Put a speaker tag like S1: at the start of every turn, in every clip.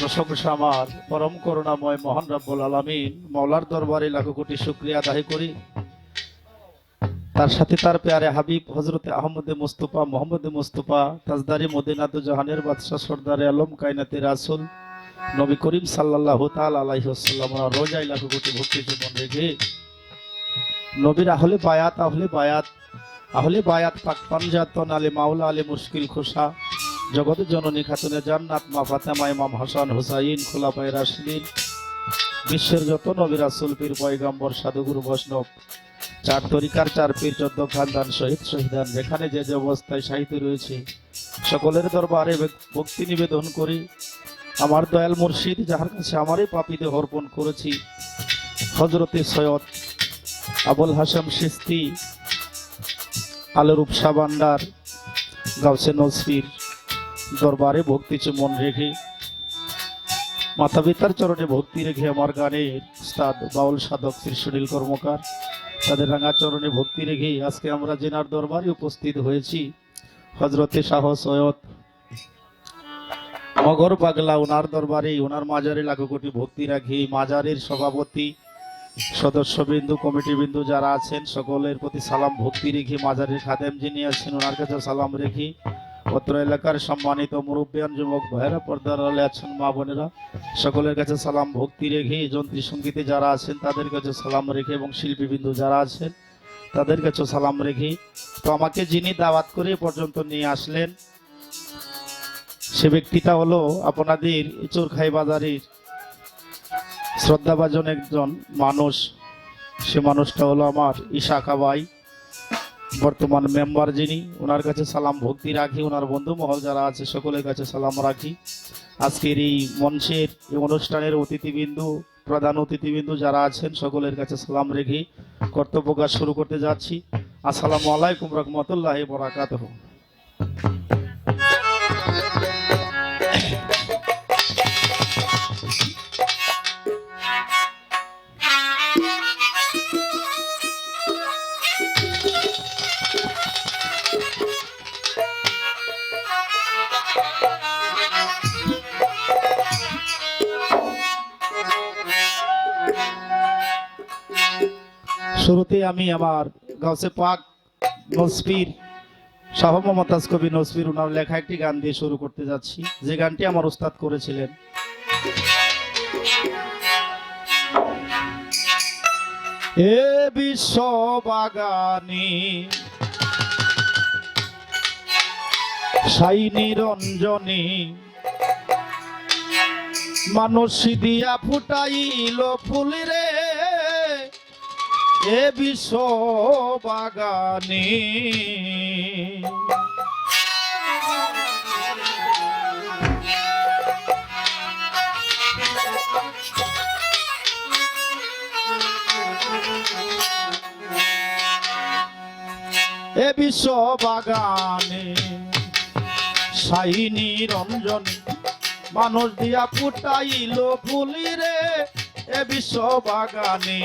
S1: প্রশংসা আমার পরম করুণাময় মহান রব্বুল আলামিন মৌলার দরবারে লাখো কোটি শুক্রিয়া আদায় করি। তার সাথে তার পেয়ারে হাবিব হজরতে আহমদে মুস্তফা, মোহাম্মদ মুস্তফা, তাজদারি মদিনাতু জাহানের বাদশাহ সর্দারে আলম কায়নাতে রাসুল নবী করিম সাল্লাহ তাল আলাইসাল্লাম রোজাই লাখো কোটি ভক্তি জীবন রেখে নবীর আহলে বায়াত আহলে বায়াত আহলে বায়াত পাক পাঞ্জাতন আলে মাওলা, আলে মুশকিল খোসা জগৎ জননী খাতুনে জান্নাত, মা ফাতেমা, ইমাম হাসান, হুসাইন, খোলাফায়ে রাশিদিন, বিশ্বের যত নবী রাসূল, পীর, পয়গম্বর, সাধুগুরু, বৈষ্ণব, চার তরিকার চার পীর, চোদ্দ খানদান, শহীদ, শহীদান, যেখানে যে যে অবস্থায় সাহিত্য রয়েছে, সকলের দরবারে ভক্তি নিবেদন করি। আমার দয়াল মুর্শিদ, যাহার কাছে আমারই পাপিতে অর্পণ করেছি হজরতে সৈয়দ আবুল হাসাম সিস্তি আলোরূপ সাবান্ডার গাউসে নসফির দরবারে ভক্তি মন রেখে মাতা পিতার চরণে ভক্তি রেখে আমার গানের উস্তাদ বাউল সাধক শ্রী সুনীল কর্মকার, তাদের রাঙা চরণে ভক্তি রেখে আজকে আমরা জেনার দরবারে উপস্থিত হয়েছি। হজরতে শাহ সৈয়দ মগর পাগলা ওনার দরবারে ওনার মাজারে লাখো কোটি ভক্তি রাখি। মাজারের সভাপতি, সদস্যবৃন্দু কমিটি বিন্দু যারা আছেন, সকলের প্রতি সালাম, ভক্তি রেখে মাজারের খাদেম যিনি আছেন ওনার কাছে সালাম রেখে অত্র এলাকার সম্মানিত মুরব্বিয়ান, যুবক ভাইরা পর্দার আলে আছেন মা বোনেরা। সকলের কাছে সালাম, ভক্তি রেখে যন্ত্রী সঙ্গীতে যারা আছেন, তাদের কাছে সালাম রেখে এবং শিল্পীবিন্দু যারা আছেন, তাদের কাছে সালাম রেখে। তো আমাকে যিনি দাওয়াত করে পর্যন্ত নিয়ে আসলেন, সে ব্যক্তিটা হলো আপনাদের চোরখাই বাজারের শ্রদ্ধাভাজন একজন মানুষ। সে মানুষটা হলো আমার কাবাই বর্তমান মেম্বার যিনি, ওনার কাছে সালাম ভক্তি রাখি, ওনার বন্ধু মহল যারা আছে, সকলের কাছে সালাম রাখি। আজকের এই মঞ্চের এই অনুষ্ঠানের অতিথিবিন্দু, প্রধান অতিথিবিন্দু যারা আছেন, সকলের কাছে সালাম রেখে কর্তব্য কাজ শুরু করতে যাচ্ছি। আসসালামু আলাইকুম রহমতুল্লাহ বরাকাত শুরুতে আমি আমার গাউসে পাক নসফির শাহ মমতাজ কবি নসফির ওনার লেখা একটি গান দিয়ে শুরু করতে যাচ্ছি। যে গানটি আমার উস্তাদ করেছিলেন। এ বিশ্ব বাগানি সাই নিরঞ্জনী মানুষ দিয়া ফুটাইল ফুল রে। এ বিশ্ব বাগানে এ বিশ্ব বাগানে সাইনি রঞ্জন মানুষ দিয়া ফুটাইল ফুলি এ বিশ্ব বাগানে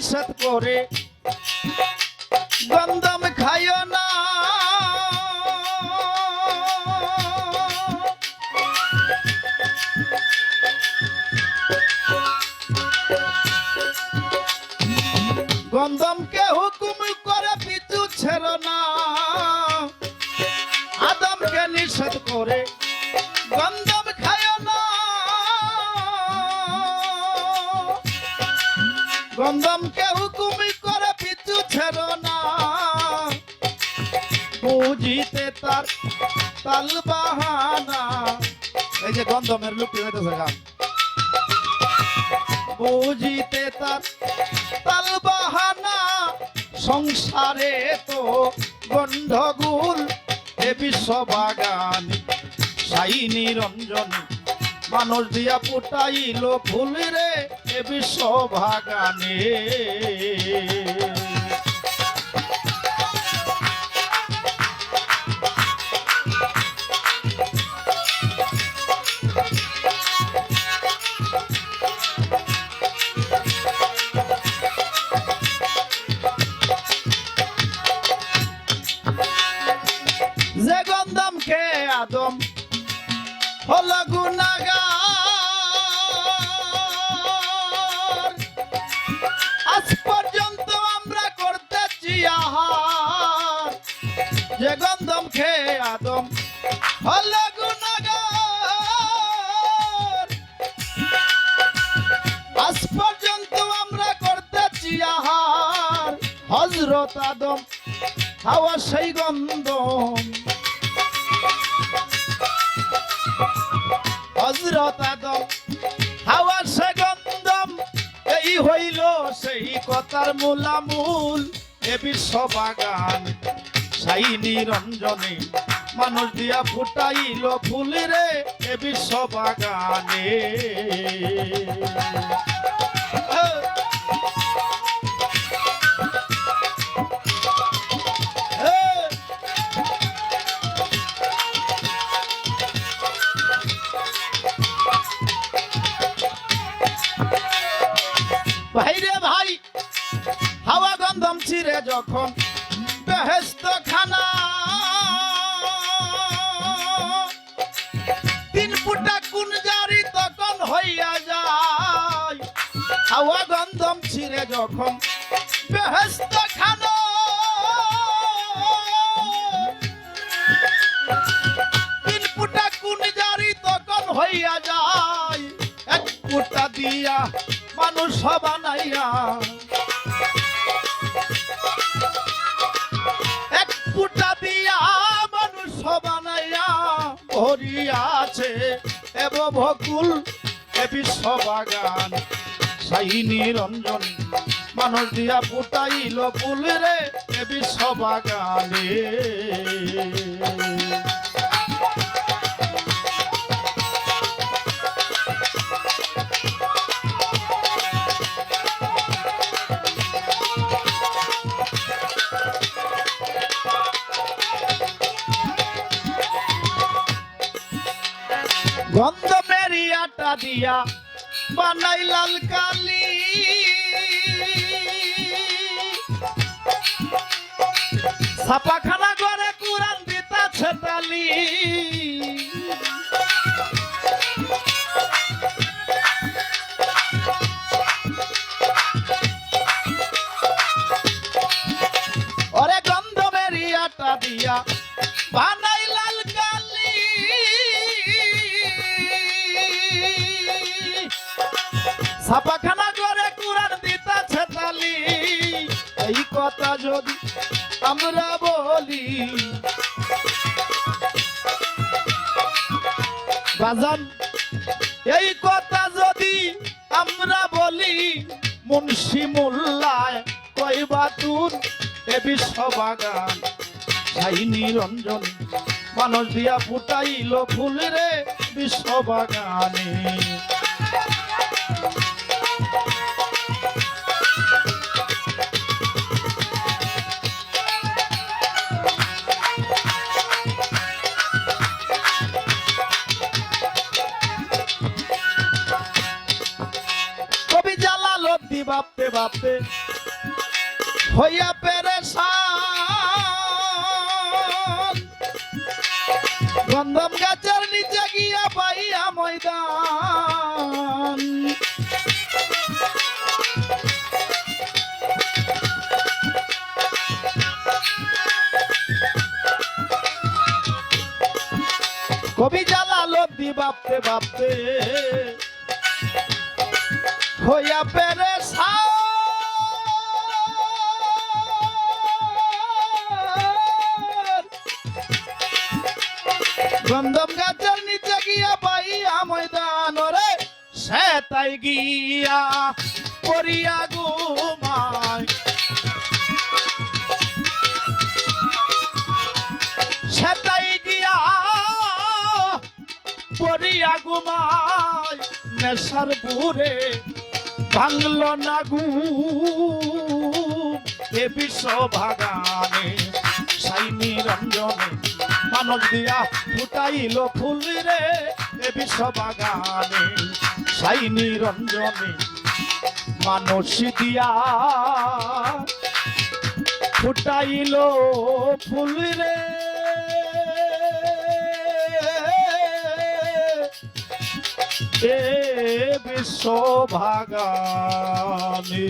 S1: আদমকে করে। গন্ধম খাইও না। গন্ধমকে হুকুম করে, পিছু ছেড় না। আদমকে নিষেধ করে। গন্ধম বুঝিতে তার তাল বাহানা। এই যে গন্ধমের লুকি হইতেছে গান। বুঝিতে তার তাল বাহানা। সংসারে তো গন্ধগুল এ বিশ্ব বাগান সাই নিরঞ্জন। মানুষ দিয়া ফুটাইল ফুল রে, এ বিশ্ব বাগানে গুনাগার। আজ পর্যন্ত আমরা করতেছি আহার। যে গন্ধম খেয়ে আদম। হলো আজ পর্যন্ত আমরা হজরত আদম, হাওয়া সেই গন্ধম। হজরত হাওয়ার সে গন্ধম, এই হইল সেই কথার মূলামূল। এ বিশ্ববাগান, সাই নিরঞ্জনে মানুষ দিয়া ফুটাইল ফুল রে, এ বিশ্ব বাগানে যখন বেহেস্ত খানা। তিন ফুটা কোন তখন হইয়া যায়। হাওয়া গন্ধম ছিঁড়ে যখন বেহেস্ত খানা। তিন তখন হইয়া যায়। এক ফুটা দিয়া মানুষ বানাইয়া এব ভকুল সবাগান। সাই নিরঞ্জন মানুষ দিয়া ফুটাইল ফুল রে এ বিশ্ব গন্ধ মেরিয়াটা দিয়া বানাই লাল কালি। ছাপাখানা করে কুরান দিতা ছেতালি ওরে গন্ধ মেরিয়াটা দিয়া বানাই ছাপাখানা করে কুরান দিতা ছেতালি এই কথা যদি আমরা বলি, বাজান, এই কথা যদি আমরা বলি, মুন্সি মোল্লায় কইবা তুন এ বিশ্ব বাগান সাই নিরঞ্জন মানুষ দিয়া ফুটাইল ফুল রে বিশ্ব জালালদ্দি বাপতে বাপতে হইয়া পেরেশান। গন্ধম গাছের নিচে গিয়া পাইয়া ময়দান। কবি দি বাপতে বাপতে হইয়া পেরে গন্ধম গাছের নিচে গিয়া পাইয়া ময়দান রে সে তাই গিয়া পরিয়া ঘুমায়। সে তাই গিয়া পরিয়া ঘুমায়, নেশার পুরে ভাঙল না ঘুম এ বিশ্ব বাগানে সাই নিরঞ্জনে মানব দিয়া ফুটাইল ফুল রে। এ বিশ্ব বাগানে সাই নিরঞ্জনে মানস দিয়া ফুটাইল ফুল রে। এ বিশ্ব ভাগামী